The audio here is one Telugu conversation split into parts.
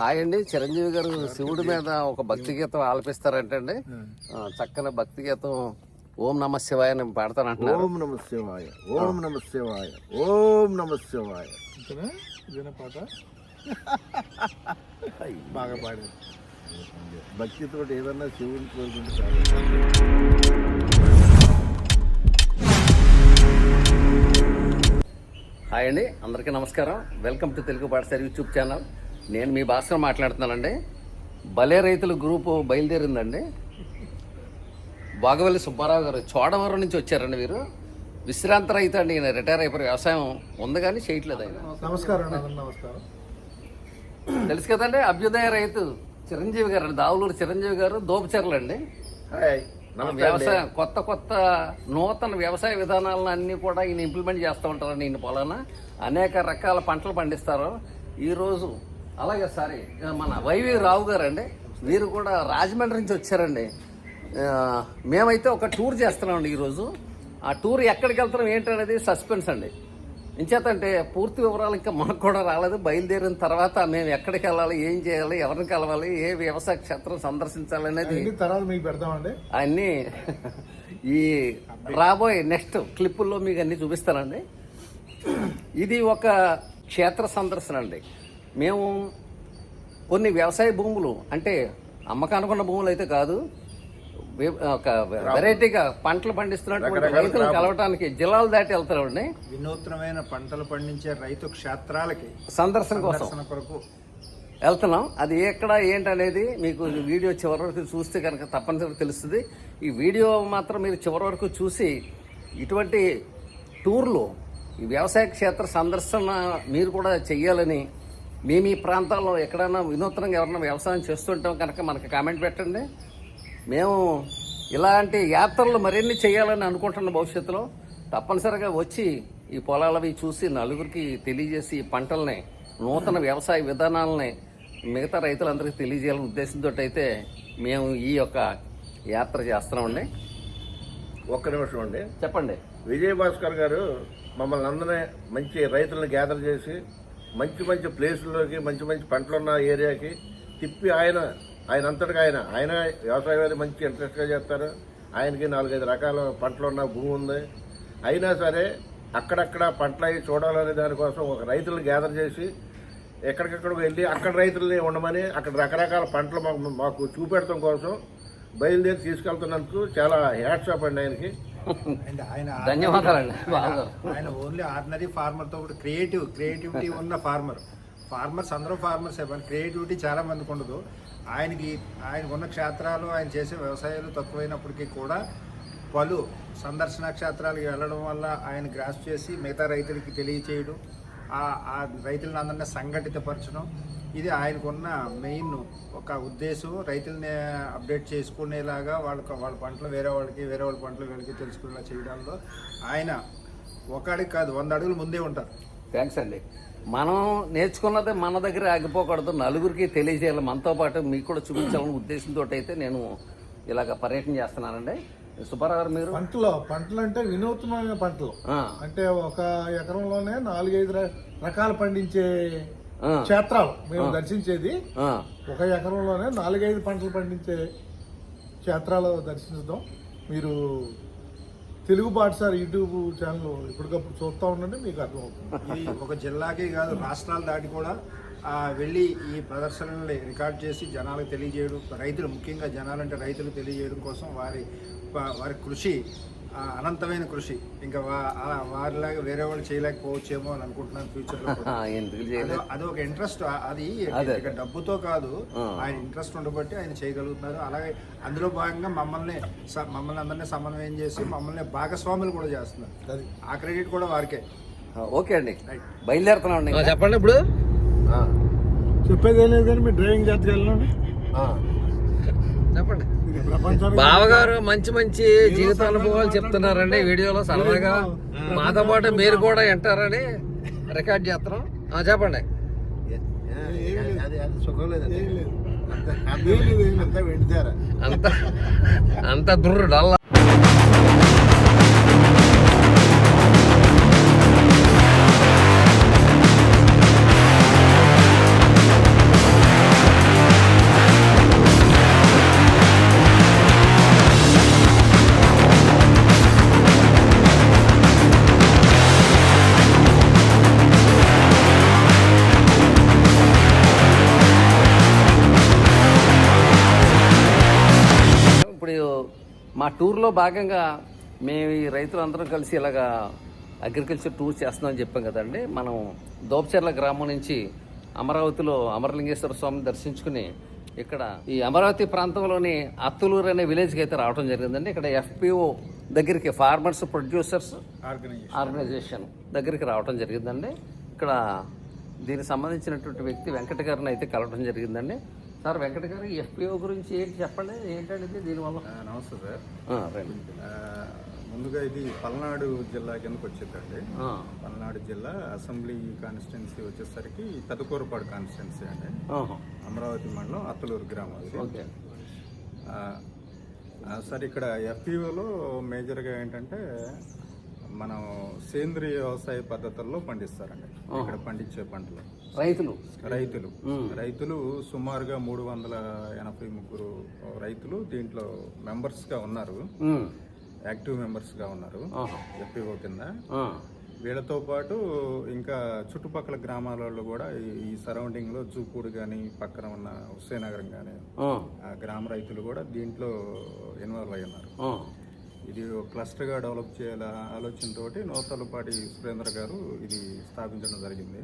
హాయ్ అండి. చిరంజీవి గారు శివుడి మీద ఒక భక్తి గీతం ఆలపిస్తారంటండి. చక్కని భక్తి గీతం ఓం నమ శివాయ అని పాడతానంటున్నారు. ఓం నమ శివాయ ఓం నమ శివాయ ఓం నమ శివాయ. పాట? బాగా పాడింది. భక్తితో ఏదన్నా శివుని కోరుకుంటే చాలు. హాయ్ అండి. అందరికీ నమస్కారం. వెల్కమ్ టు తెలుగు పాఠశాల యూట్యూబ్ ఛానల్. నేను మీ భాస్కర్ మాట్లాడుతున్నానండి. భలే రైతుల గ్రూపు బయలుదేరిందండి. బాగవల్లి సుబ్బారావు గారు చోడవరం నుంచి వచ్చారండి వీరు. విశ్రాంత రైతు అండి ఈయన రిటైర్ అయిపోయి వ్యవసాయం ఉంది కానీ చేయట్లేదు ఆయన. నమస్కారం నమస్కారం. తెలుసు కదండి అభ్యుదయ రైతు చిరంజీవి గారు అండి దావులూరు చిరంజీవి గారు దోపచర్లు అండి. వ్యవసాయం కొత్త కొత్త నూతన వ్యవసాయ విధానాలను అన్ని కూడా ఈయన ఇంప్లిమెంట్ చేస్తూ ఉంటారండి ఈయన పొలాన. అనేక రకాల పంటలు పండిస్తారు. ఈరోజు అలాగే సారీ మన వైవి రావు గారు అండి వీరు కూడా రాజమండ్రి నుంచి వచ్చారండి. మేమైతే ఒక టూర్ చేస్తున్నామండి ఈరోజు. ఆ టూర్ ఎక్కడికి వెళ్తున్నాం ఏంటనేది సస్పెన్స్ అండి. ఇంచేతంటే పూర్తి వివరాలు ఇంకా మనకు కూడా రాలేదు. బయలుదేరిన తర్వాత మేము ఎక్కడికి వెళ్ళాలి ఏం చేయాలి ఎవరిని కలవాలి ఏ వ్యవసాయ క్షేత్రం సందర్శించాలి అనేది తర్వాత మీకు పెడతామండి. అన్నీ ఈ రాబోయే నెక్స్ట్ క్లిప్పుల్లో మీకు అన్ని చూపిస్తానండి. ఇది ఒక క్షేత్ర సందర్శన అండి. మేము కొన్ని వ్యవసాయ భూములు అంటే అమ్మకానుకున్న భూములు అయితే కాదు ఒక వెరైటీగా పంటలు పండిస్తున్నటువంటి రైతులను కలవటానికి జిల్లాలు దాటి వెళ్తామండి వినూత్నమైన పంటలు పండించే రైతు క్షేత్రాలకి సందర్శన కోసం. కొరకు వెళ్తున్నాం. అది ఎక్కడ ఏంటనేది మీకు వీడియో చివరి వరకు చూస్తే కనుక తప్పనిసరిగా తెలుస్తుంది. ఈ వీడియో మాత్రం మీరు చివరి వరకు చూసి ఇటువంటి టూర్లు ఈ వ్యవసాయ క్షేత్ర సందర్శన మీరు కూడా చెయ్యాలని మేము ఈ ప్రాంతాల్లో ఎక్కడైనా వినూత్నంగా ఎవరైనా వ్యవసాయం చేస్తుంటాం కనుక మనకి కామెంట్ పెట్టండి. మేము ఇలాంటి యాత్రలు మరిన్ని చేయాలని అనుకుంటున్న భవిష్యత్తులో తప్పనిసరిగా వచ్చి ఈ పొలాలవి చూసి నలుగురికి తెలియజేసి ఈ పంటల్ని నూతన వ్యవసాయ విధానాలని మిగతా రైతులందరికీ తెలియజేయాలనే ఉద్దేశంతో అయితే మేము ఈ యొక్క యాత్ర చేస్తున్నామండి. ఒక్క నిమిషం అండి. చెప్పండి. విజయ్ భాస్కర్ గారు మమ్మల్ని అందరినీ మంచి రైతులను గ్యాదర్ చేసి మంచి మంచి ప్లేసుల్లోకి మంచి మంచి పంటలున్న ఏరియాకి తిప్పి ఆయన ఆయన అంతటిగా ఆయన. ఆయన వ్యవసాయం మంచి ఇంట్రెస్ట్గా చేస్తారు. ఆయనకి నాలుగైదు రకాల పంటలు ఉన్న భూమి ఉంది. అయినా సరే అక్కడక్కడ పంటలు అవి చూడాలనే దానికోసం ఒక రైతులను గ్యాదర్ చేసి ఎక్కడికక్కడ వెళ్ళి అక్కడ రైతులని ఉండమని అక్కడ రకరకాల పంటలు మాకు మాకు చూపెడతాం కోసం బయలుదేరి తీసుకెళ్తున్నందుకు చాలా హ్యాట్సాప్ అండి ఆయనకి. ధన్యవాదాలండి. ఆయన ఓన్లీ ఆర్డినరీ ఫార్మర్తో కూడా క్రియేటివ్ క్రియేటివిటీ ఉన్న ఫార్మర్. ఫార్మర్స్ అందరూ ఫార్మర్స్ క్రియేటివిటీ చాలా మందికి ఉండదు. ఆయనకి ఆయనకు ఉన్న క్షేత్రాలు ఆయన చేసే వ్యవసాయాలు తక్కువైనప్పటికీ కూడా పలు సందర్శన క్షేత్రాలకు వెళ్ళడం వల్ల ఆయన గ్రాస్ చేసి మిగతా రైతులకి తెలియచేయడం ఆ రైతులను అందరినీ సంఘటితపరచడం ఇది ఆయనకున్న మెయిన్ ఒక ఉద్దేశం. రైతుల్ని అప్డేట్ చేసుకునేలాగా వాళ్ళకి వాళ్ళ పంటలు వేరే వాళ్ళకి వేరే వాళ్ళ పంటలు వీళ్ళకి తెలుసుకునేలా చేయడంలో ఆయన ఒకడికి కాదు వంద అడుగులు ముందే ఉంటారు. థ్యాంక్స్ అండి. మనం నేర్చుకున్నది మన దగ్గర ఆగిపోకూడదు. నలుగురికి తెలియజేయాలి. మనతో పాటు మీకు కూడా చూపించాలనే ఉద్దేశంతో అయితే నేను ఇలాగ పర్యటన చేస్తున్నానండి. సుబ్బారావు మీరు? పంటలు పంటలు అంటే వినూత్నమైన పంటలు. అంటే ఒక ఎకరంలోనే నాలుగైదు రకాలు పండించే క్షేత్రాలు. మేము దర్శించేది ఆ. ఒక ఎకరంలోనే నాలుగైదు పంటలు పండించే క్షేత్రాలు దర్శించడం మీరు తెలుగు పాఠశాల యూట్యూబ్ ఛానల్ ఇప్పటికప్పుడు చూస్తూ ఉండండి మీకు అర్థమవుతుంది. ఇది ఒక జిల్లాకి కాదు రాష్ట్రాలు దాటి కూడా ఆ, వెళ్ళి ఈ ప్రదర్శనల్ని రికార్డ్ చేసి జనాలకు తెలియజేయడం రైతులు ముఖ్యంగా జనాలంటే రైతులు తెలియజేయడం కోసం వారి వారి కృషి అనంతమైన కృషి. ఇంకా వారిలాగా వేరే వాళ్ళు చేయలేకపోవచ్చేమో అని అనుకుంటున్నాను ఎందుకు చేయలేదు అది ఒక ఇంట్రెస్ట్. అది డబ్బుతో కాదు. ఆయన ఇంట్రెస్ట్ ఉండబట్టి ఆయన చేయగలుగుతున్నారు. అలాగే అందులో భాగంగా మమ్మల్ని స- మమ్మల్ని అందరినీ సమన్వయం చేసి మమ్మల్ని భాగస్వాములు కూడా చేస్తున్నారు. అది. ఆ క్రెడిట్ కూడా వారికే. ఓకే అండి. బయలుదేరుతున్నాం చెప్పండి ఇప్పుడు. ఆ, చెప్పేది ఏం లేదు కానీ మీరు డ్రైవింగ్ జాతకి వెళ్ళండి. చెప్పండి. బావగారు మంచి మంచి జీవిత అనుభవాలు చెప్తున్నారండి వీడియోలో సరదాగా. మాతో పాటు మీరు కూడా వింటారని రికార్డ్ చేస్తున్నాం. ఆ, చెప్పండి. అంతా అంత భాగంగా మేము ఈ రైతులందరం కలిసి ఇలాగా అగ్రికల్చర్ టూర్ చేస్తున్నామని చెప్పాం కదండి. మనం దోపచెర్ల గ్రామం నుంచి అమరావతిలో అమరలింగేశ్వర స్వామిని దర్శించుకుని ఇక్కడ ఈ అమరావతి ప్రాంతంలోని అత్తులూరు అనే విలేజ్కి అయితే రావడం జరిగిందండి. ఇక్కడ ఎఫ్పిఓ దగ్గరికి ఫార్మర్స్ ప్రొడ్యూసర్స్ ఆర్గనైజేషన్ దగ్గరికి రావడం జరిగిందండి. ఇక్కడ దీనికి సంబంధించినటువంటి వ్యక్తి వెంకట గారిని అయితే కలవడం జరిగిందండి. సార్ వెంకట గారు ఎఫ్పిఓ గురించి ఏంటి చెప్పండి? ఇది? దీనివల్ల? నమస్తే సార్. ముందుగా ఇది పల్నాడు జిల్లా కిందకు వచ్చిందండి పల్నాడు జిల్లా అసెంబ్లీ కాన్స్టిట్యున్సీ వచ్చేసరికి పెదకూరపాడు కాన్స్టిట్యున్సీ అండి. అమరావతి మండలం అత్తలూరు గ్రామం సార్ ఇక్కడ ఎఫ్పిఓలో మేజర్గా ఏంటంటే మనం సేంద్రియ వ్యవసాయ పద్ధతుల్లో పండిస్తారండి. ఇక్కడ పండించే పంటలు. రైతులు. రైతులు. రైతులు సుమారుగా మూడు వందల ఎనభై ముగ్గురు రైతులు దీంట్లో మెంబర్స్గా ఉన్నారు. ఉమ్, యాక్టివ్ మెంబర్స్గా ఉన్నారు. ఆహా, ఎఫ్పిఓ కింద. వీళ్ళతో పాటు ఇంకా చుట్టుపక్కల గ్రామాలలో కూడా ఈ- ఈ సరౌండింగ్లో జూపూడు కానీ పక్కన ఉన్న హుస్సేనగరం కానీ గ్రామ రైతులు కూడా దీంట్లో ఇన్వాల్వ్ అయి ఉన్నారు ఇది క్లస్టర్గా డెవలప్ చేయాల ఆలోచనతోటి నూతలపాటి సురేంద్ర గారు ఇది స్థాపించడం జరిగింది.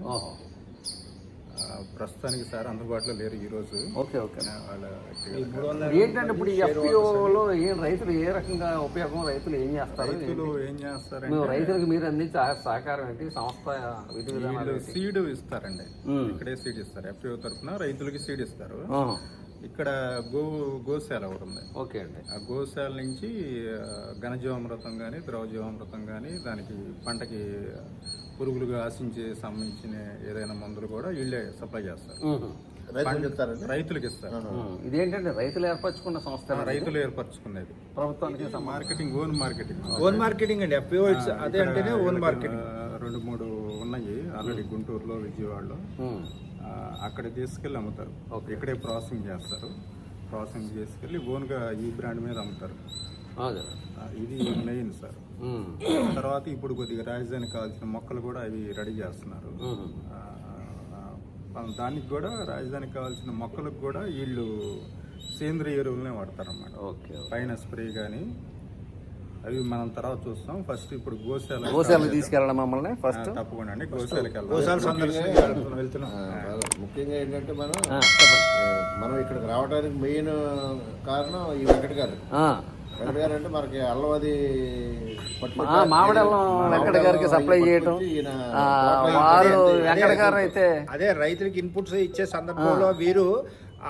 ప్రస్తుతానికి సార్ అందుబాటులో లేరు ఈరోజు ఓకే ఓకే. ఏంటంటే ఇప్పుడు ఈ ఎఫ్పిఓలో ఏం రైతులు ఏ రకంగా ఉపయోగం రైతులు ఏం చేస్తారు రైతులు ఏం చేస్తారంటే మేము రైతులకు మీరు అందించే సహకారం ఏంటి? సంస్థ విధి విధానాలు సీడ్ ఇస్తారండి. ఇక్కడే సీడ్ ఇస్తారు. ఎఫ్పిఓ తరఫున రైతులకి సీడ్ ఇస్తారు. ఇక్కడ గో గోశాల ఒకటి ఉంది. ఓకే అండి. ఆ గోశాల నుంచి ఘనజీవామృతం కానీ ద్రవజీవామృతం కానీ దానికి పంటకి పురుగులుగా ఆశించే సంబంధించిన ఏదైనా మందులు కూడా వీళ్ళే సప్లై చేస్తారు. రైతులకు ఇస్తారు ఇదేంటంటే రైతులు ఏర్పరచుకున్న సంస్థ రైతులు ఏర్పరచుకునేది. ప్రభుత్వానికి marketing own marketing. Own marketing అండి అదే అంటేనే ఓన్ మార్కెటింగ్. రెండు మూడు ఉన్నాయి. ఆల్రెడీ గుంటూరులో విజయవాడలో. అక్కడ తీసుకెళ్ళి అమ్ముతారు. ఇక్కడే ప్రాసెసింగ్ చేస్తారు. ప్రాసెసింగ్ చేసుకెళ్ళి ఓన్గా ఈ బ్రాండ్ మీద అమ్ముతారు. ఇది మెయిన్ సార్. తర్వాత ఇప్పుడు కొద్దిగా రాజధానికి కావాల్సిన మొక్కలు కూడా అవి రెడీ చేస్తున్నారు. దానికి కూడా రాజధానికి కావాల్సిన మొక్కలకు కూడా వీళ్ళు సేంద్రియ ఎరువులనే వాడతారు అన్నమాట. పైన స్ప్రే కానీ అవి మనం తర్వాత చూస్తాం. ఫస్ట్ ఇప్పుడు గోశాల గోశాలకు తీసుకెళ్ళడం మమ్మల్ని? ఫస్ట్ తప్పకుండా అండి. గోశాలకు వెళ్దాం గోశాల సందర్శన వెళ్తున్నాం. ముఖ్యంగా ఏంటంటే మనం మనం ఇక్కడికి రావడానికి మెయిన్ కారణం ఈ వెంకట గారు ఆ, వెంకట గారు అంటే మనకి అల్లవది మామిడల్లం వెంకట గారికి సప్లై చేయటం. ఈయన ఆ, వారు వెంకట గారు అయితే అదే రైతులకి ఇన్పుట్స్ ఇచ్చే సందర్భంలో వీరు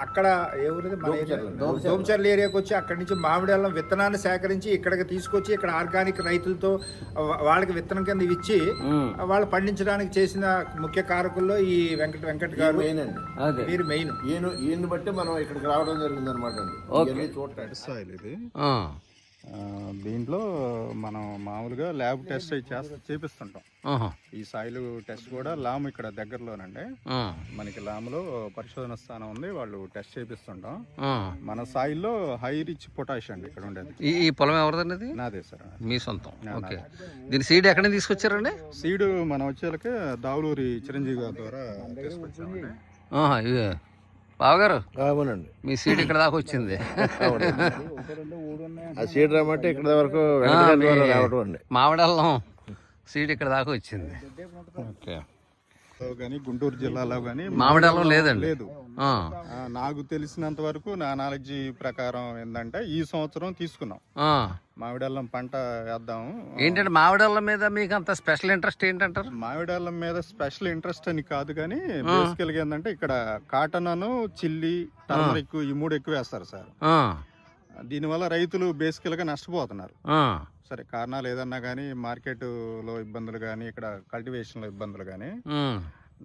అక్కడ ఎవరిది మన ఏరియా? దోమచర్ల ఏరియాకి వచ్చి అక్కడి నుంచి మామిడి అల్లం విత్తనాన్ని సేకరించి ఇక్కడికి తీసుకొచ్చి ఇక్కడ ఆర్గానిక్ రైతులతో వాళ్ళకి విత్తనం కింద ఇచ్చి వాళ్ళు పండించడానికి చేసిన ముఖ్య కారకుల్లో ఈ వెంకట వెంకట గారు మెయిన్ అండి. అదే. వీరు మెయిన్ ఈయన బట్టి మనం ఇక్కడికి రావడం జరిగింది అనమాట అండి చూడటానికి. సాయిల్ ఇది. దీంట్లో మనం మామూలుగా ల్యాబ్ టెస్ట్ చేస్త చేపిస్తుంటాం. ఈ సాయిల్ టెస్ట్ కూడా లామ్ ఇక్కడ దగ్గరలోనండి. మనకి లామ్లో పరిశోధన స్థానం ఉంది వాళ్ళు టెస్ట్ చేపిస్తుంటాం. మన సాయిల్లో హై రిచ్ పొటాష్ అండి ఇక్కడ ఉండేది. ఈ పొలం ఎవరిదండి నాదే సార్ మీ సొంతం. ఓకే. దీని సీడ్ ఎక్కడి తీసుకొచ్చారండి? సీడ్ మనం వచ్చేలకే దావులూరి చిరంజీవి గారి ద్వారా తీసుకొచ్చామండి. బావగారు అవునండి. మీ సీడ్ ఇక్కడ దాకా వచ్చింది. ఆ సీడ్ రమ్మంటే ఇక్కడ వరకు రావడం అండి. మామిడల్లం సీడ్ ఇక్కడ దాకా వచ్చింది. ఓకే. కానీ గుంటూరు జిల్లాలో కానీ మామిడల్లం లేదండి. లేదు. నాకు తెలిసినంత వరకు నా నాలెడ్జి ప్రకారం ఏంటంటే ఈ సంవత్సరం తీసుకున్నాం. ఆ. మామిడల్లం పంట వేద్దాము. ఏంటంటే మామిడల్లం మీద మీకు అంత స్పెషల్ ఇంట్రెస్ట్ ఏంటంటారు? మామిడల్లం మీద స్పెషల్ ఇంట్రెస్ట్ అని కాదు కానీ బేసికల్గా ఏంటంటే ఇక్కడ కాటన్ అను చిల్లి టర్మరిక్ ఈ మూడు ఎక్కువ వేస్తారు సార్. దీనివల్ల రైతులు బేసికల్గా నష్టపోతున్నారు సరే కారణాలు ఏదన్నా కానీ మార్కెట్లో ఇబ్బందులు కానీ ఇక్కడ కల్టివేషన్లో ఇబ్బందులు కానీ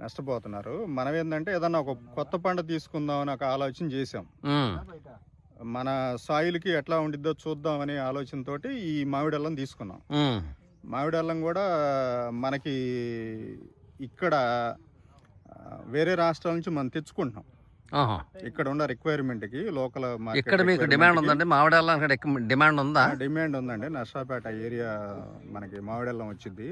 నష్టపోతున్నారు. మనం ఏంటంటే ఏదన్నా ఒక కొత్త పంట తీసుకుందాం అని ఒక ఆలోచన చేసాం మన సాయిల్కి ఎట్లా ఉండిద్దో చూద్దామనే ఆలోచనతోటి ఈ మామిడల్లం తీసుకున్నాం. ఉమ్, మామిడల్లం కూడా మనకి ఇక్కడ వేరే రాష్ట్రాల నుంచి మనం తెచ్చుకుంటున్నాం. ఇక్కడ ఉన్న రిక్వైర్మెంట్కి లోకల్ ఇక్కడ మీకు డిమాండ్ ఉందండి? ఎక్కువ డిమాండ్ ఉందా? డిమాండ్ ఉందండి. నర్సాపేట ఏరియా మనకి మామిడెల్లం వచ్చింది.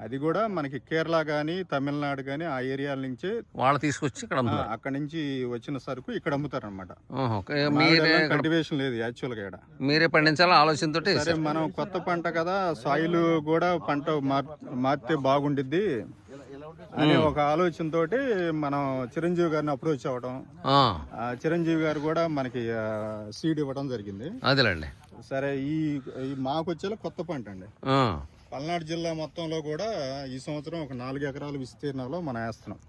అది కూడా మనకి కేరళ గానీ తమిళనాడు గానీ ఆ ఏరియాల నుంచే వాళ్ళు తీసుకొచ్చి ఇక్కడ అక్కడ నుంచి వచ్చిన సరుకు ఇక్కడ అమ్ముతారు అనమాట కల్టివేషన్ లేదు యాక్చువల్గా ఇక్కడ. మీరే పండించాలని ఆలోచనతో సరే మనం కొత్త పంట కదా సాయిల్ కూడా పంట మార్- మార్చితే బాగుండిద్ది. అనే ఒక ఆలోచనతోటి మనం చిరంజీవి గారిని అప్రోచ్ అవ్వడం ఆ, చిరంజీవి గారు కూడా మనకి సీడ్ ఇవ్వడం జరిగింది. అదేలేండి. సరే ఈ మాకు వచ్చేలా కొత్త పంట అండి. పల్నాడు జిల్లా మొత్తంలో కూడా ఈ సంవత్సరం ఒక నాలుగు ఎకరాల విస్తీర్ణంలో మనం వేస్తున్నాం.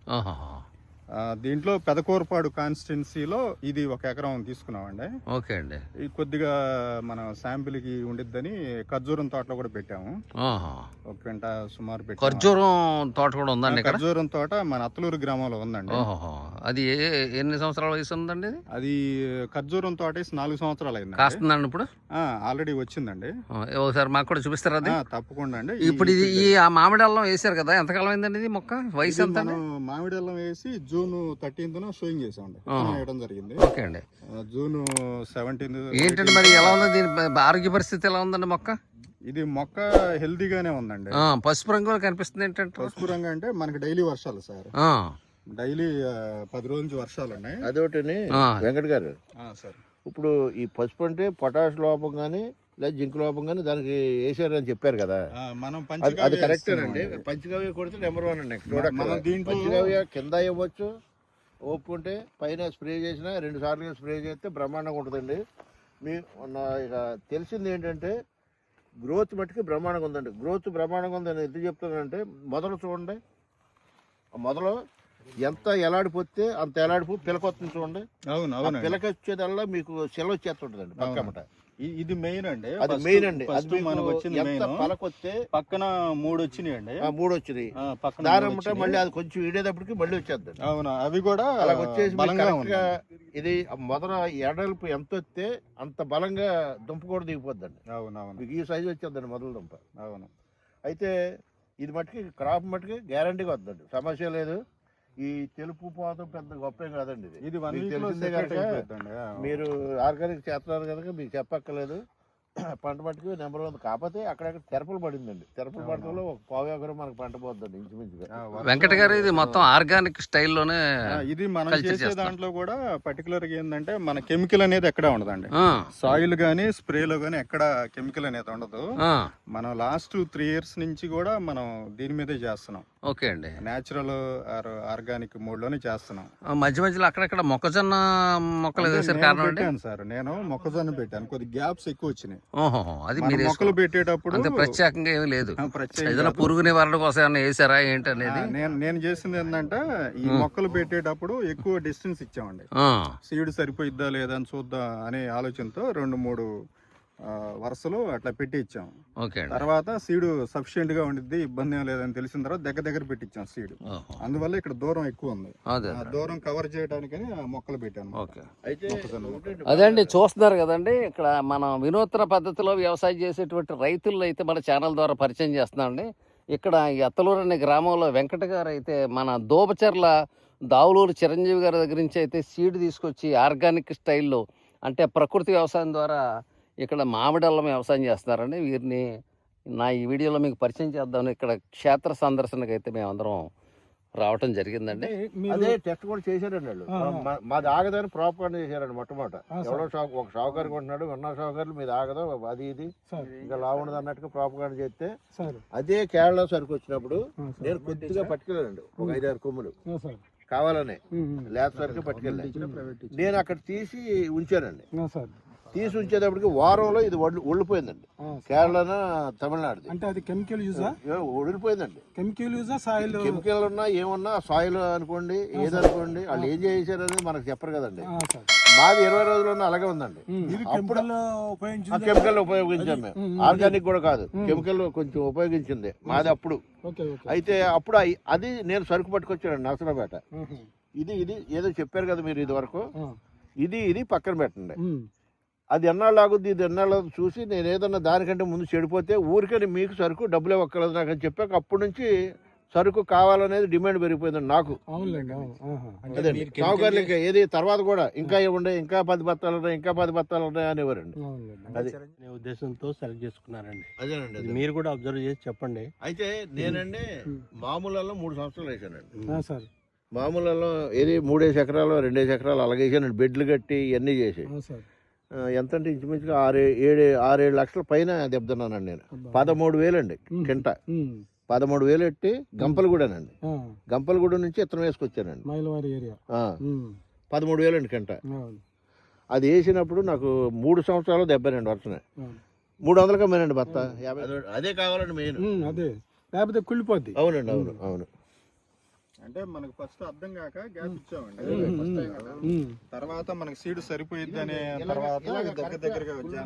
దీంట్లో పెదకూరపాడు కాన్స్టిట్యున్సీలో ఇది ఒక ఎకరం తీసుకున్నామండి. ఓకే అండి. ఈ కొద్దిగా మన శాంపిల్కి ఉండిద్దని ఖర్జూరం తోటలో కూడా పెట్టాము. ఒక గంట సుమారు పెట్టాము. ఖర్జూరం తోట కూడా ఉందండి ఇక్కడ? ఖర్జూరం తోట మన అత్తలూరు గ్రామంలో ఉందండి. ఓహో అది ఏ- ఎన్ని సంవత్సరాల వయసు ఉందండి ఇది? అది ఖర్జూరం తోట వేసి నాలుగు సంవత్సరాలు అయింది కాస్తుందండి ఇప్పుడు? ఆల్రెడీ వచ్చిందండి. ఆ, ఒకసారి మాకు కూడా చూపిస్తారా అది? ఆ, తప్పకుండా అండి. ఇప్పుడు ఇది ఈ ఆ మామిడి అల్లం వేసారు కదా ఎంతకాలం అయిందండి ఇది మొక్క? వయసు ఎంత మనం మామిడి అల్లం వేసి జూన్ థర్టీన్త్ షోయింగ్ చేసామండి వేయడం జరిగింది. ఓకే అండి. జూన్ సెవెంటీన్త్ ఏంటండి మరి ఎలా ఉంది దీని ఆరోగ్య పరిస్థితి ఎలా ఉందండి మొక్క? ఇది మొక్క హెల్తీగానే ఉందండి. ఆ, పసుపు రంగులో కనిపిస్తుంది ఏంటంటే పసుపు రంగు అంటే మనకి డైలీ వర్షాలు సార్. ఆ, డైలీ పది రోజుల నుంచి వర్షాలు ఉన్నాయి. అదొకటిని ఆ. వెంకట్ గారు ఆ, సార్. ఇప్పుడు ఈ పసుపు అంటే పొటాష్ లోపం కానీ లేదా జింక్ లోపం కానీ దానికి వేసారని చెప్పారు కదా. మనం అది కరెక్ట్. అండి. పంచగవ్య కొడితే నెంబర్ వన్ అండి. పంచగవ్య కింద ఇవ్వచ్చు ఒప్పుకుంటే పైన స్ప్రే చేసినా రెండు సార్లు స్ప్రే చేస్తే బ్రహ్మాండంగా ఉంటుందండి. మీ ఇక తెలిసింది ఏంటంటే గ్రోత్ మట్టుకి బ్రహ్మాండంగా ఉందండి. గ్రోత్ బ్రహ్మాండంగా ఉందని ఎందుకు చెప్తానంటే మొదలు చూడండి. మొదలు ఎంత ఎలాడిపోతే అంత ఎలాడిపో పిలకొస్తుంది చూడండి. పిలక వచ్చేదల్లా మీకు సెలవు వచ్చేస్తుంటుందండి పక్కమట ఇది మెయిన్ అండి. అది మెయిన్ అండి. అది మనకు వచ్చింది మెయిన్ పలకొస్తే పక్కన మూడు వచ్చినాయి అండి ఆ మూడు వచ్చినాయి పక్కన వచ్చినాయి. మళ్ళీ అది కొంచెం ఇడేటప్పటికి మళ్ళీ వచ్చేద్దండి. అవును? అవి కూడా అలా వచ్చేసి ఇది మొదల ఎడల్పు ఎంత వస్తే అంత బలంగా దుంప కూడా దిగిపోద్దండి. అవును అవును మీకు ఈ సైజు వచ్చేద్దండి మొదల దుంప. అవును. అయితే ఇది మట్టుకి క్రాప్ మట్టుకి గ్యారంటీగా వద్దండి సమస్య లేదు. ఈ తెలుపు పోతం పెద్ద గొప్ప కాదండి ఇది. ఇది వన్ మీకు తెలిసిందే కనుక మీరు ఆర్గానిక్ చేస్తున్నారు కనుక మీకు చెప్పక్కర్లేదు. పంట మట్టుకు నెంబర్ వన్. కాకపోతే అక్కడక్కడ తెరపలు పడిందండి. తెరపలు పడటంలో ఒక పావు ఎకరం మనకు పంట పోద్దండి ఇంచుమించుగా. వెంకట గారు ఇది మొత్తం ఆర్గానిక్ స్టైల్లోనే ఇది మనం చేసే. దాంట్లో కూడా పర్టికులర్గా ఏంటంటే మన కెమికల్ అనేది ఎక్కడ ఉండదండి. ఆ, సాయిల్ గానీ స్ప్రేలో గానీ ఎక్కడ కెమికల్ అనేది ఉండదు. ఆ, మనం లాస్ట్ త్రీ ఇయర్స్ నుంచి కూడా మనం దీని మీదే చేస్తున్నాం. ఓకే అండి. నేచురల్ ఆర్గానిక్ మోడ్లోనే చేస్తున్నాం మధ్య మధ్యలో అక్కడక్కడ మొక్కజొన్న మొక్కలు వేసారు కారణం పెట్టాను సార్. నేను మొక్కజొన్న పెట్టాను. కొద్ది గ్యాప్స్ ఎక్కువ వచ్చినాయి. ఓహో అది మీరు మొక్కలు పెట్టేటప్పుడు అంతే ప్రత్యేకంగా ఏమీ లేదు. ఏదైనా పురుగు నివారణ కోసం ఏమైనా వేసారా ఏంటి అనేది? నేను నేను చేసింది ఏంటంటే ఈ మొక్కలు పెట్టేటప్పుడు ఎక్కువ డిస్టెన్స్ ఇచ్చామండి. సీడ్ సరిపోయిద్దా లేదా అని చూద్దాం అనే ఆలోచనతో రెండు మూడు వరుసలు అట్లా పెట్టి ఇచ్చాం. ఓకే తర్వాత సీడ్ సఫిషియెంట్గా ఉండిద్ది ఇబ్బంది ఏం లేదని తెలిసిన తర్వాత దగ్గర దగ్గర పెట్టించాం సీడ్. అందువల్ల ఇక్కడ దూరం ఎక్కువ ఉంది. ఆ దూరం కవర్ చేయడానికని ఆ మొక్కలు పెట్టాను. అదే అండి చూస్తున్నారు కదండి ఇక్కడ మనం వినూత్న పద్ధతిలో వ్యవసాయం చేసేటువంటి రైతులు అయితే మన ఛానల్ ద్వారా పరిచయం చేస్తున్నామండి ఇక్కడ ఈ అత్తలూరు అనే గ్రామంలో వెంకట గారు అయితే మన దోబచర్ల దావులూరు చిరంజీవి గారి దగ్గర నుంచి అయితే సీడ్ తీసుకొచ్చి ఆర్గానిక్ స్టైల్లో అంటే ప్రకృతి వ్యవసాయం ద్వారా ఇక్కడ మామిడల్లం వ్యవసాయం చేస్తున్నారండి. వీరిని నా ఈ వీడియోలో మీకు పరిచయం చేద్దామని ఇక్కడ క్షేత్ర సందర్శనకు అయితే మేమందరం రావటం జరిగిందండి. అదే టెస్ట్ కూడా చేశారండి వాళ్ళు. మా- మాది ఆగదని ప్రాపర్ చేశారండి మొట్టమొదట. ఎవడో షాప్ ఒక షావుకారు కొంటున్నాడు ఉన్న షావుకారులు మీది ఆగదు అది ఇది. ఇంకా లావుండదు అన్నట్టుగా ప్రాపర్ చేస్తే అదే కేరళ సరుకు వచ్చినప్పుడు నేను కొద్దిగా పట్టుకెళ్ళానండి. ఒక ఐదారు కొమ్ములు. కావాలని. లేత సరుకు పట్టుకెళ్ళాను. నేను అక్కడ తీసి ఉంచానండి. తీసి ఉంచేటప్పటికి వారంలో ఇది ఒళ్ళు ఒళ్ళిపోయిందండి. కేరళన తమిళనాడు అంటే అది కెమికల్ యూజా? ఒడిపోయిందండి కెమికల్ యూజా సాయిల్? కెమికల్ ఉన్నా ఏమన్నా సాయిల్ అనుకోండి ఏదనుకోండి వాళ్ళు ఏం చేశారనేది మనకు చెప్పరు కదండి. మాది ఇరవై రోజులు ఉన్న అలాగే ఉందండి. అప్పుడు కెమికల్ ఉపయోగించి మేము. ఆర్గానిక్ కూడా కాదు. కెమికల్ కొంచెం ఉపయోగించింది మాది అప్పుడు. Okay okay. అయితే అప్పుడు అది నేను సరుకు పట్టుకొచ్చాను నరసరాపేట ఇది ఇది ఏదో చెప్పారు కదా మీరు ఇది వరకు ఇది ఇది పక్కన పెట్టండి. అది ఎన్నాళ్ళు ఆగుద్ది ఇది ఎన్నాళ్ళు చూసి నేను ఏదన్నా దానికంటే ముందు చెడిపోతే ఊరికని మీకు సరుకు డబ్బులు ఇవ్వక్కర్లేదు నాకు అని చెప్పాక అప్పటి నుంచి సరుకు కావాలనేది డిమాండ్ పెరిగిపోయిందండి నాకు. అదే ఏది తర్వాత కూడా ఇంకా ఇవ్వండి ఇంకా పది బత్తాలు ఉన్నాయి ఇంకా పది బత్తాలు ఉన్నాయి అనేవారండి. అది. ఉద్దేశంతో సెలెక్ట్ చేసుకున్నారండి. అదేనండి మీరు కూడా అబ్జర్వ్ చేసి చెప్పండి. అయితే నేనండి మామూలలో మూడు సంవత్సరాలు వేసానండి. ఆ, సార్. మామూలలో ఏది మూడేసి ఎకరాలు రెండేసి ఎకరాలు అలాగేసానండి. బెడ్లు కట్టి ఇవన్నీ చేసి. ఆ, సార్. ఆ, ఎంత అంటే ఇంచుమించుగా ఆరు ఏడు ఆరేడు లక్షల పైన దెబ్బతున్నానండి నేను. పదమూడు వేలండి కింట. పదమూడు వేలు ఎట్టి గంపలగూడనండి. గంపలగూడ నుంచి ఇత్తనం వేసుకొచ్చానండి. పదమూడు వేలండి కింట. అది వేసినప్పుడు నాకు మూడు సంవత్సరాలు దెబ్బనండి అవును. మూడు వందలకి అమ్మానండి బత్త యాభై అదే కావాలండి మెయిన్. అదే. లేకపోతే కుళ్ళిపోద్ది. అవునండి అవును అవును. అంటే మనకు ఫస్ట్ అర్థం కాక గ్యాప్ ఇచ్చామండి. తర్వాత మనకి సీడ్ సరిపోయిద్ది అనే తర్వాత దగ్గర దగ్గరగా వచ్చాను.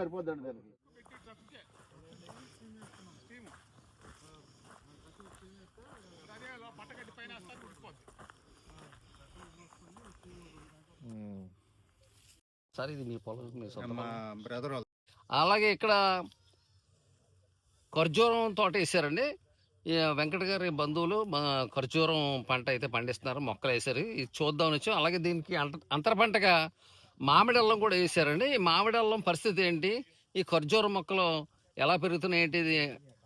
సరిపోద్దండి దానికి. సార్ ఇది మీ పొలం మీ సొంత మా పొలం. బ్రదర్ అలాగే ఇక్కడ ఖర్జూరం తోట వేసారండి. వెంకట గారి బంధువులు మా ఖర్జూరం పంట అయితే పండిస్తున్నారు మొక్కలు వేసారు. ఇది చూద్దామని వచ్చాం. అలాగే దీనికి అంత అంతర పంటగా మామిడి అల్లం కూడా వేసారండి. ఈ మామిడి అల్లం పరిస్థితి ఏంటి? ఈ ఖర్జూరం మొక్కలు ఎలా పెరుగుతున్నాయి ఏంటి? ఇది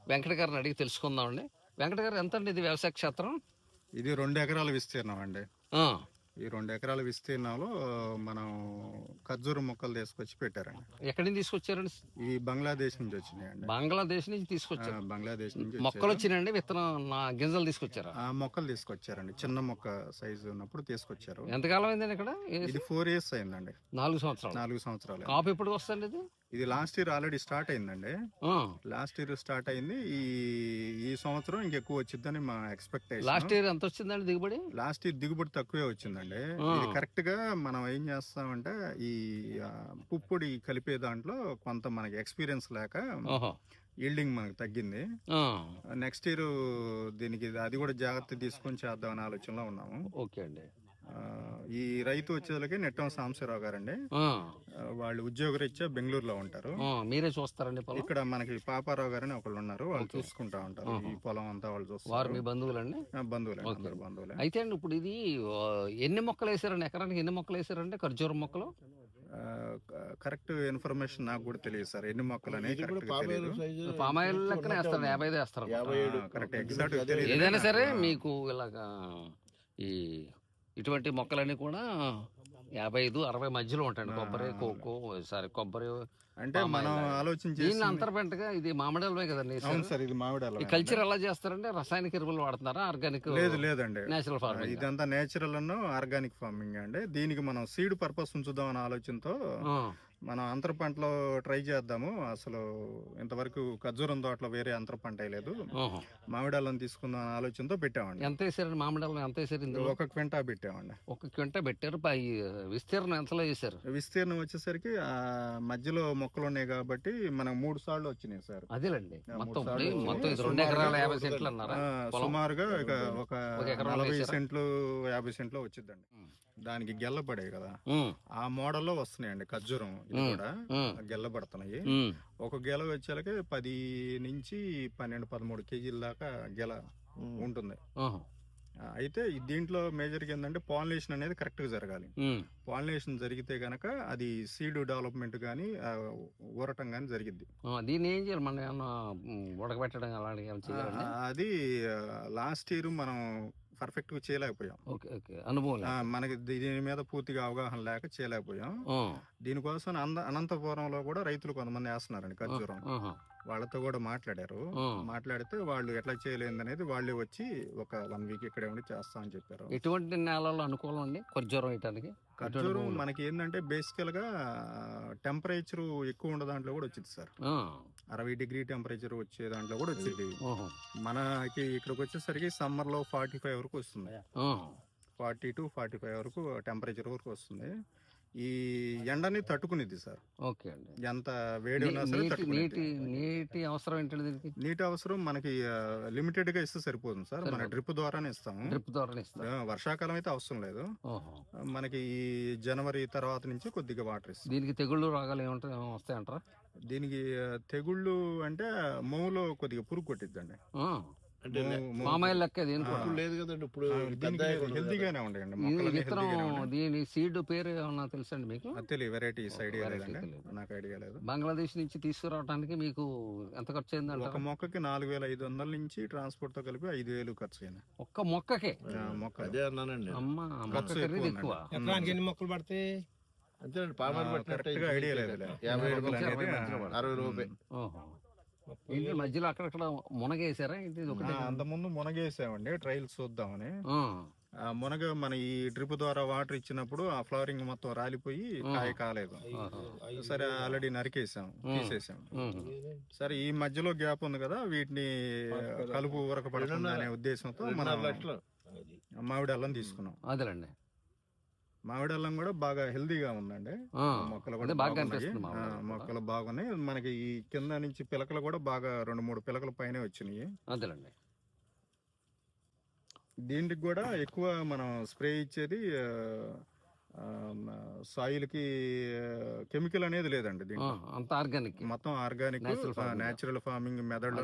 వెంకట గారిని అడిగి తెలుసుకుందామండి. వెంకట గారు ఎంత అండి ఇది వ్యవసాయ క్షేత్రం? ఇది రెండు ఎకరాల విస్తీర్ణం అండి. ఈ రెండు ఎకరాల విస్తీర్ణంలో మనం ఖర్జూరం మొక్కలు తీసుకొచ్చి పెట్టారండి. ఎక్కడి నుంచి తీసుకొచ్చారండి? ఇవి బంగ్లాదేశ్ నుంచి వచ్చినాయండి. బంగ్లాదేశ్ నుంచి తీసుకొచ్చారు. బంగ్లాదేశ్ నుంచి మొక్కలు. వచ్చినాయండి విత్తనం నా గింజలు తీసుకొచ్చారా? ఆ మొక్కలు తీసుకొచ్చారండి. చిన్న మొక్క సైజు ఉన్నప్పుడు తీసుకొచ్చారు. ఎంతకాలం అయిందండి ఇక్కడ? ఇది ఫోర్ ఇయర్స్ అయిందండి. నాలుగు సంవత్సరాలు. నాలుగు సంవత్సరాలు కాపు ఎప్పుడు వస్తుంది ఇది? ఇది లాస్ట్ ఇయర్ ఆల్రెడీ స్టార్ట్ అయిందండి. లాస్ట్ ఇయర్ స్టార్ట్ అయింది. ఈ ఈ సంవత్సరం ఇంకెక్కువ వచ్చిందని మా ఎక్స్పెక్టేషన్. లాస్ట్ ఇయర్ ఎంత వచ్చిందండి దిగుబడి? లాస్ట్ ఇయర్ దిగుబడి తక్కువే వచ్చిందండి. ఇది కరెక్ట్గా మనం ఏం చేస్తామంటే ఈ పుప్పొడి కలిపే దాంట్లో కొంత మనకి ఎక్స్పీరియన్స్ లేక ఈల్డింగ్ మనకు తగ్గింది. నెక్స్ట్ ఇయర్ దీనికి అది కూడా జాగ్రత్త తీసుకొని చేద్దామనే ఆలోచనలో ఉన్నాము. ఓకే అండి. ఈ రైతు వచ్చేసరికి నెట్టం సాంబశివరావు గారండి. వాళ్ళు ఉద్యోగరీత్యా బెంగళూరులో ఉంటారు. ఆ, మీరే చూస్తారండి పొలం? ఇక్కడ మనకి పాపారావు గారని ఒకళ్ళు ఉన్నారు వాళ్ళు చూసుకుంటా ఉంటారు. ఈ పొలం అంతా వాళ్ళు వారు చూస్తారు మీ బంధువులండి? బంధువులే. అందరు బంధువులే. అయితే అండి ఇప్పుడు ఇది ఎన్ని మొక్కలు వేసారండి? ఎకరానికి ఎన్ని మొక్కలు వేసారండి? ఖర్జూరం మొక్కలు? ఆ, కరెక్ట్ ఇన్ఫర్మేషన్ నాకు కూడా తెలియదు సార్. ఎన్ని మొక్కలు అనేది కరెక్ట్ తెలియదు పామాయిల్ లెక్కన వేస్తారు యాభై ఐదు వేస్తారు. కరెక్ట్. ఎగ్జాక్ట్ తెలియదు ఏదైనా సరే మీకు ఇలాగా ఈ ఇటువంటి మొక్కలన్నీ కూడా యాభై ఐదు అరవై మధ్యలో ఉంటాయండి. కొబ్బరి కోకో సారీ కొబ్బరి అంటే మనం ఆలోచన దీన్ని అంతరపెంటగా ఇది మామిడాలమే కదండి అవును సార్ ఇది మామిడి ఈ కల్చర్ ఎలా చేస్తారంటే రసాయనిక ఎరువులు వాడుతున్నారా? ఆర్గానిక్ లేదు లేదండి. Natural farming? ఇదంతా నేచురల్ ఆర్గానిక్ ఫార్మింగ్ అండి. దీనికి మనం సీడ్ పర్పస్ ఉంచుదాం అనే ఆలోచనతో మనం అంతర పంటలో ట్రై చేద్దాము. అసలు ఇంతవరకు ఖర్జూరం తోటలో వేరే అంతర పంట వేయలేదు మామిడి అల్లం తీసుకుందాం అనే ఆలోచనతో పెట్టామండి. ఎంత వేసారండి? మామిడాలం ఎంత వేసారు ఒక క్వింటా పెట్టామండి. ఒక క్వింట పెట్టారు. విస్తీర్ణం ఎంతలో వేసారు? విస్తీర్ణం వచ్చేసరికి ఆ మధ్యలో మొక్కలు ఉన్నాయి కాబట్టి మనం మూడు సార్లు వచ్చినాయి సార్. అదేలేండి. సుమారుగా ఒక నలభై? సెంట్లు యాభై సెంట్లు వచ్చిందండి దానికి గెల్ల పడాయి కదా. ఆ మోడల్లో వస్తున్నాయండి ఖర్జూరం. ఇది ఉమ్, కూడా ఉమ్, గెల్ల పడుతున్నాయి. ఉమ్. ఒక గెల వచ్చేలకి పది నుంచి పన్నెండు పదమూడు కేజీల దాకా గెల ఉంటుంది. అయితే దీంట్లో మేజర్గా ఏంటంటే పాలినేషన్ అనేది కరెక్ట్గా జరగాలి. ఉమ్. పాలినేషన్ జరిగితే గనక అది సీడ్ డెవలప్మెంట్ కానీ ఊరటం కానీ జరిగిద్ది. ఆ, దీన్ని ఏం చేయాలి? మనం ఉడకబెట్టడం ఆ, అది లాస్ట్ ఇయర్ మనం పర్ఫెక్ట్గా చేయలేకపోయాం. Okay okay. అనుభవం ఆ, లేదు. మనకి దీని మీద పూర్తిగా అవగాహన లేక చేయలేకపోయాం. దీనికోసం అనంతపురంలో కూడా రైతులు కొంతమంది వేస్తున్నారండి ఖర్జూరం. వాళ్ళతో కూడా మాట్లాడారు. మాట్లాడితే వాళ్ళు ఎట్లా చేయలేదు అనేది వాళ్ళే వచ్చి ఒక వన్ వీక్ ఇక్కడే ఉండి చేస్తామని చెప్పారు. ఎటువంటి నేలల్లో అనుకూలం అండి? ఖర్జూరం వేయటానికి? ఖర్జూరం మనకి ఏంటంటే బేసికల్గా టెంపరేచర్ ఎక్కువ ఉండే దాంట్లో కూడా వచ్చింది సార్. అరవై డిగ్రీ టెంపరేచర్ వచ్చే దాంట్లో కూడా వచ్చింది. మనకి ఇక్కడికి వచ్చేసరికి సమ్మర్లో ఫార్టీ ఫైవ్ వరకు వస్తుంది. ఫార్టీ టు ఫార్టీ ఫైవ్ వరకు టెంపరేచర్ వరకు వస్తుంది. ఈ ఎండని తట్టుకునిద్ది సార్. ఓకే అండి. ఎంత వేడి ఉన్నా సరే నీటి. నీటి అవసరం ఏంటండి దీనికి? నీటి అవసరం మనకి లిమిటెడ్గా ఇస్తే సరిపోతుంది సార్. మన డ్రిప్ ద్వారానే ఇస్తాము. డ్రిప్ ద్వారా ఇస్తారు ఆ, వర్షాకాలం అయితే అవసరం లేదు. మనకి ఈ జనవరి తర్వాత నుంచి కొద్దిగా వాటర్ ఇస్తాం. దీనికి తెగుళ్ళు రోగాలు ఏమంటారు వస్తాయంటారా? దీనికి తెగుళ్ళు అంటే మోములో కొద్దిగా పురుగు కొట్టిద్దండి. అంటే మామయ్య లెక్క. ఇప్పుడు లేదు కదండి ఇప్పుడు హెల్తీగానే ఉంటాయండి విత్తనం దీని సీడ్ పేరు ఏమన్నా తెలుసండి మీకు? అది తెలియదు వెరైటీస్ ఐడియా. నాకు ఐడియా లేదు. బంగ్లాదేశ్ నుంచి తీసుకురావడానికి మీకు ఎంత ఖర్చు అయింది ఒక మొక్కకి నాలుగు వేల ఐదు వందల నుంచి ట్రాన్స్పోర్ట్తో కలిపి ఐదు వేలు ఖర్చు అయింది ఒక్క మొక్కకే? మొక్క అదే అన్నానండి. అమ్మ మొక్క ఎక్కువ ఎన్ని మొక్కలు పడతాయి అంతేనండి పామాయిల్ పట్టినట్టు కరెక్ట్గా ఐడియా లేదు. యాభై అరవై రూపాయలు. ఇంటి మధ్యలో అక్కడక్కడ మునగేసారా? ఇంటి ఇది ఒకటే ఆ, అంతకుముందు మునగేసామండి ట్రయల్స్ చూద్దామని. మునగ మన ఈ డ్రిప్ ద్వారా వాటర్ ఇచ్చినప్పుడు ఆ ఫ్లవరింగ్ మొత్తం రాలిపోయి కాయ కాలేదు. సరే ఆల్రెడీ నరికేసాం తీసేసాం. సరే ఈ మధ్యలో గ్యాప్ ఉంది కదా వీటిని కలుపు ఉరక పడుతుంది అనే ఉద్దేశంతో మనం మామిడి అల్లం తీసుకున్నాం. అదేలేండి. మామిడి అల్లం కూడా బాగా హెల్దీగా ఉందండి. మొక్కలు కూడా బాగా. మొక్కలు బాగున్నాయి మనకి ఈ కింద నుంచి పిలకలు కూడా బాగా రెండు మూడు పిలకల పైన వచ్చినాయి అదేలేండి దీనికి కూడా ఎక్కువ మనం స్ప్రే ఇచ్చేది సాయిల్కి కెమికల్ అనేది లేదండి దీంట్లో. అంత ఆర్గానిక్. మొత్తం ఆర్గానిక్. నేచురల్ ఫార్మింగ్ మెథడ్లో.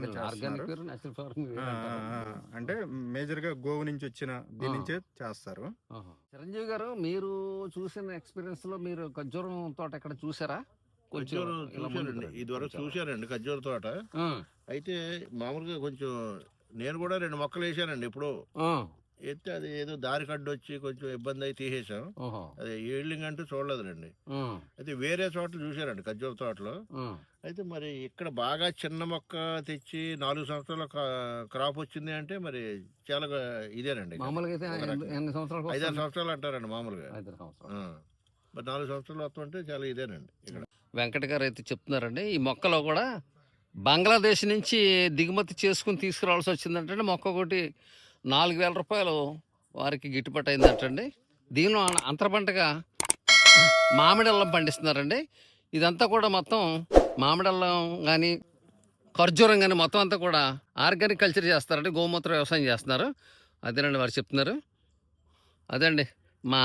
అంటే మేజర్గా గోవు నుంచి వచ్చిన దీని నుంచే చేస్తారు. చిరంజీవి గారు మీరు చూసిన ఎక్స్పీరియన్స్లో మీరు ఖర్జూరం తోట ఎక్కడ చూసారా? కొంచెం ఇది వరకు. చూశానండి. ఖర్జూర తోట. అయితే మామూలుగా కొంచెం నేను కూడా రెండు మొక్కలు వేసానండి ఇప్పుడు ఎత్తే అది ఏదో దారి కడ్డు వచ్చి కొంచెం ఇబ్బంది అయి తీసేసాం. అది ఈల్డింగ్ అంటూ చూడలేదులేండి అయితే వేరే చోట్ల చూశానండి ఖర్జూర తోటలో. అయితే మరి ఇక్కడ బాగా చిన్న మొక్క తెచ్చి నాలుగు సంవత్సరాల క్రాప్ వచ్చింది అంటే మరి చాలా ఇదేనండి. మామూలుగా అయితే ఎన్ని- ఎన్ని సంవత్సరాలు ఐదారు సంవత్సరాలు అంటారండి మామూలుగా. మరి నాలుగు సంవత్సరాలు వస్తాం అంటే చాలా ఇదేనండి ఇక్కడ. వెంకట గారు అయితే చెప్తున్నారండి ఈ మొక్కలో కూడా బంగ్లాదేశ్ నుంచి దిగుమతి చేసుకుని తీసుకురావాల్సి వచ్చిందంటే మొక్క ఒకటి నాలుగు వేల రూపాయలు వారికి గిట్టుబాటు అయిందంటండి దీనిలో అంతర పంటగా మామిడి అల్లం పండిస్తున్నారండి. ఇదంతా కూడా మొత్తం మామిడి అల్లం కానీ ఖర్జూరం కానీ మొత్తం అంతా కూడా ఆర్గానిక్ కల్చర్ చేస్తారండి. గోమూత్ర వ్యవసాయం చేస్తున్నారు. అదేనండి వారు చెప్తున్నారు. అదండి మా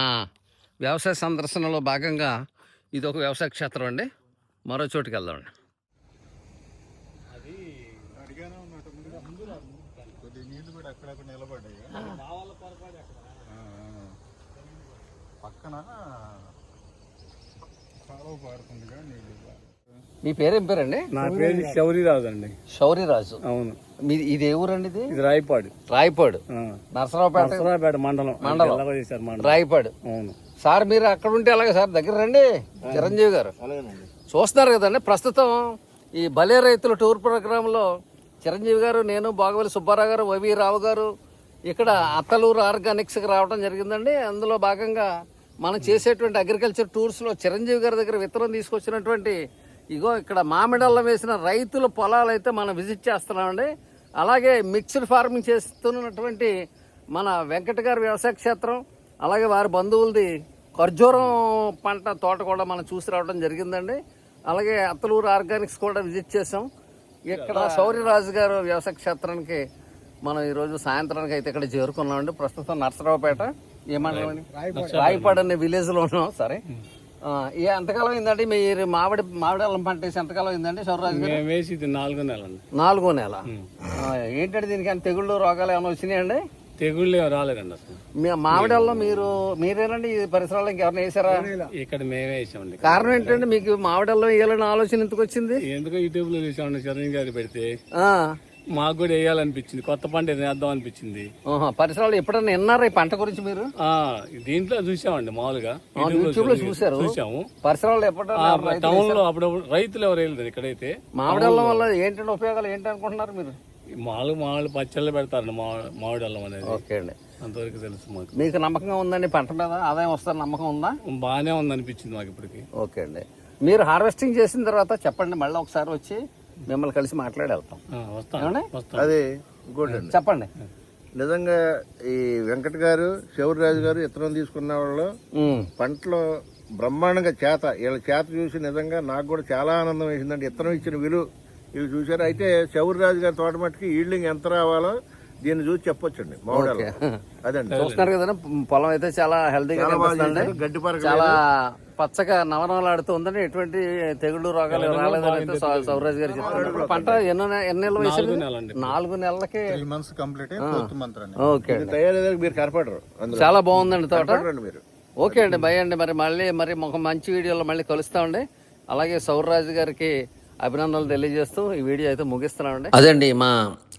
వ్యవసాయ సందర్శనలో భాగంగా ఇది ఒక వ్యవసాయ క్షేత్రం అండి. మరో చోటుకి వెళ్దామండి అది అడిగానే ఉన్నట్టు ముందుగా కొద్ది నీళ్ళు కూడా అక్కడక్కడ నిలబడ్డాయి ఆ, ఆ. పక్కన కాలువ పారుతుందిగా నీళ్ళు మీ పేరేం పేరండి? నా పేరు శౌరిరాజు అండి శౌరిరాజు. అవును. మీ ఇది ఏ ఊరండి ఇది? ఇది రాయపాడు. రాయపాడు. నరసరావుపేట. నరసరావుపేట మండలం. మండలం. ఎల్లగో చేశారు మండలం. రాయపాడు. అవును. సార్ మీరు అక్కడ ఉంటే అలాగే సార్? దగ్గర రండి. చిరంజీవి గారు. చూస్తున్నారు కదండి ప్రస్తుతం ఈ బలే రైతుల టూర్ ప్రోగ్రాంలో చిరంజీవి గారు నేను బాగవల్లి సుబ్బారావు గారు వవి రావు గారు ఇక్కడ అత్తలూరు ఆర్గానిక్స్కి రావడం జరిగిందండి. అందులో భాగంగా మనం చేసేటువంటి అగ్రికల్చర్ టూర్స్లో చిరంజీవి గారి దగ్గర విత్తనం తీసుకొచ్చినటువంటి ఇగో ఇక్కడ మామిడల్లం వేసిన రైతుల పొలాలు అయితే మనం విజిట్ చేస్తున్నామండి. అలాగే మిక్స్డ్ ఫార్మింగ్ చేస్తున్నటువంటి మన వెంకట గారి వ్యవసాయ క్షేత్రం అలాగే వారి బంధువులది ఖర్జూరం పంట తోట కూడా మనం చూసి రావడం జరిగిందండి. అలాగే అత్తలూరు ఆర్గానిక్స్ కూడా విజిట్ చేసాం ఇక్కడ శౌర్యరాజు గారు వ్యవసాయ క్షేత్రానికి మనం ఈరోజు సాయంత్రానికి అయితే ఇక్కడ చేరుకున్నామండి. ప్రస్తుతం నర్సరావుపేట. ఏమంటామని రాయపాడు. అనే విలేజ్లో ఉన్నాం సరే. ఆ, ఏ ఎంతకాలం అయిందండి మీరు మామిడి మామిడి అల్లం పంట వేసి ఎంతకాలం అయిందండి గారు? మేము వేసి ఇది నాలుగో నెల అండి. నాలుగో నెల. ఆ, ఏంటంటే దీనికి ఏమైనా తెగుళ్ళు రోగాలు ఏమైనా వచ్చినాయండి తెగుళ్ళు రాలేదండి అసలు. మీ మామిడల్లో మీరు మీరేనండి ఈ పరిసరాల్లో ఇంకెవరైనా వేసారా? ఇక్కడ మేమే వేసామండి. కారణం ఏంటంటే మీకు మామిడల్లో వేయాలని ఆలోచన ఎందుకు వచ్చింది? ఎందుకో యూట్యూబ్లో చూసామండి చిరంజీవి గారి పెడితే. ఆ, మాకు కూడా వేయాలనిపించింది. కొత్త పంట వేద్దాం అనిపించింది. పరిసరాలు ఎప్పుడన్నా విన్నారా ఈ పంట గురించి మీరు? దీంట్లో చూసామండి మామూలుగా. ఆ, యూట్యూబ్లో చూసారు? చూసాము. పరిసరాలు ఎప్పుడన్నా రైతులు టౌన్? లో అప్పుడప్పుడు రైతులు ఎవరు వేయలేదు ఇక్కడైతే. మామిడల్లం వల్ల ఏంటంటే ఉపయోగాలు? ఏంటి అనుకుంటున్నారు మీరు? ఈ మామూలు మామూలు పచ్చళ్ళు పెడతారండి మామిడి అల్లం అనేది. ఓకే అండి. అంతవరకు తెలుసు మాకు. మీకు నమ్మకంగా ఉందండి పంట మీద? ఆదాయం వస్తుంది నమ్మకం ఉందా? బాగానే ఉంది అనిపించింది మాకు ఇప్పటికి. ఓకే అండి. మీరు హార్వెస్టింగ్ చేసిన తర్వాత చెప్పండి మళ్ళీ ఒకసారి వచ్చి మిమ్మల్ని కలిసి మాట్లాడి వెళ్తాం ఆ, వస్తాం ఏమండి? వస్తాం అది ఇంకోటి అండి. చెప్పండి. నిజంగా ఈ వెంకట గారు శివరాజు గారు ఇత్తనం తీసుకున్న వాళ్ళు పంటలో బ్రహ్మాండంగా చేత వీళ్ళ చేత చూసి నిజంగా నాకు కూడా చాలా ఆనందం వేసిందండి. ఇత్తనం ఇచ్చిన విలువ ఇవి చూశారు. అయితే చౌరిరాజు గారి తోట మట్టుకి ఈల్డింగ్ ఎంత రావాలో దీన్ని చూసి చెప్పొచ్చండి. మామిడాలు. అదండి. చూస్తున్నారు కదా పొలం అయితే చాలా హెల్తీగా చేశారు. గడ్డి పరక చాలా పచ్చగా నవనవలాడుతూ ఉందండి ఎటువంటి తెగుళ్ళు రోగాలు రాలేదని సౌరాజ్ గారు ఇప్పుడు పంట ఎన్నో ఎన్ని నెలలు వేసారు నాలుగు నెలలకి. మంత్స్ కంప్లీట్ ఓకే మీరు కనపడరు చాలా బాగుందండి తోట. మీరు. ఓకే అండి భయ అండి. మరి మళ్ళీ మరి ఒక మంచి వీడియోలో మళ్ళీ కలుస్తామండి అలాగే సౌరరాజు గారికి అభినందనలు తెలియజేస్తూ ఈ వీడియో అయితే ముగిస్తున్నామండి అదండి మా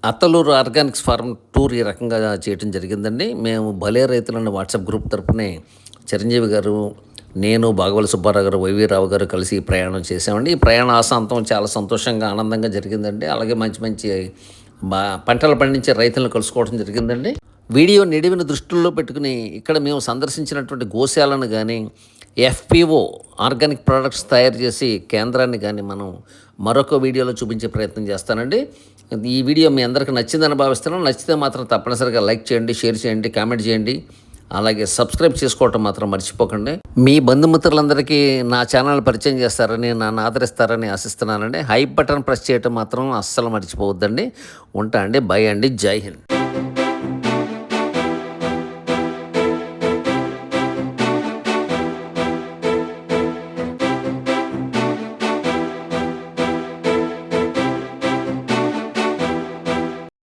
అత్తలూరు ఆర్గానిక్స్ ఫార్మ్ టూర్ ఈ రకంగా చేయడం జరిగిందండి. మేము భలే రైతులని వాట్సాప్ గ్రూప్ తరపునే చిరంజీవి గారు నేను బాగవల సుబ్బారావు గారు వైవి రావు గారు కలిసి ప్రయాణం చేసామండి ఈ ప్రయాణ ఆశాంతం చాలా సంతోషంగా ఆనందంగా జరిగిందండి. అలాగే మంచి మంచి బా పంటలు పండించే రైతులను కలుసుకోవడం జరిగిందండి. వీడియో నిడివిని దృష్టిలో పెట్టుకుని ఇక్కడ మేము సందర్శించినటువంటి గోశాలను కానీ ఎఫ్పిఓ ఆర్గానిక్ ప్రొడక్ట్స్ తయారు చేసి కేంద్రాన్ని కానీ మనం మరొక వీడియోలో చూపించే ప్రయత్నం చేస్తానండి. ఈ వీడియో మీ అందరికీ నచ్చిందని భావిస్తున్నాను. నచ్చితే మాత్రం తప్పనిసరిగా లైక్ చేయండి షేర్ చేయండి కామెంట్ చేయండి. అలాగే సబ్స్క్రైబ్ చేసుకోవటం మాత్రం మర్చిపోకండి. మీ బంధుమిత్రులందరికీ నా ఛానల్ పరిచయం చేస్తారని నన్ను ఆదరిస్తారని ఆశిస్తున్నానండి. హై బటన్ ప్రెస్ చేయటం మాత్రం అస్సలు మర్చిపోవద్దండి. ఉంటా అండి. బై అండి. జై హింద్.